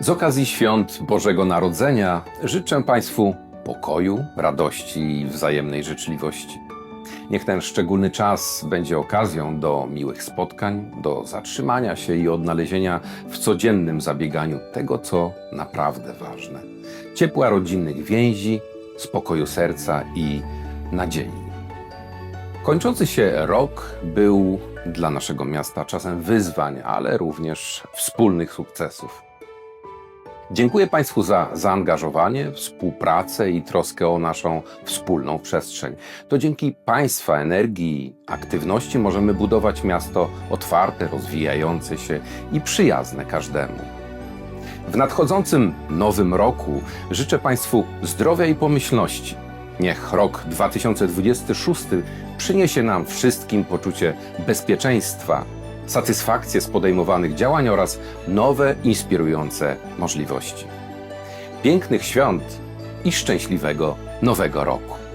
Z okazji świąt Bożego Narodzenia życzę Państwu pokoju, radości i wzajemnej życzliwości. Niech ten szczególny czas będzie okazją do miłych spotkań, do zatrzymania się i odnalezienia w codziennym zabieganiu tego, co naprawdę ważne. Ciepła rodzinnych więzi, spokoju serca i nadziei. Kończący się rok był dla naszego miasta czasem wyzwań, ale również wspólnych sukcesów. Dziękuję Państwu za zaangażowanie, współpracę i troskę o naszą wspólną przestrzeń. To dzięki Państwa energii aktywności możemy budować miasto otwarte, rozwijające się i przyjazne każdemu. W nadchodzącym nowym roku życzę Państwu zdrowia i pomyślności. Niech rok 2026 przyniesie nam wszystkim poczucie bezpieczeństwa, satysfakcję z podejmowanych działań oraz nowe, inspirujące możliwości. Pięknych świąt i szczęśliwego nowego roku.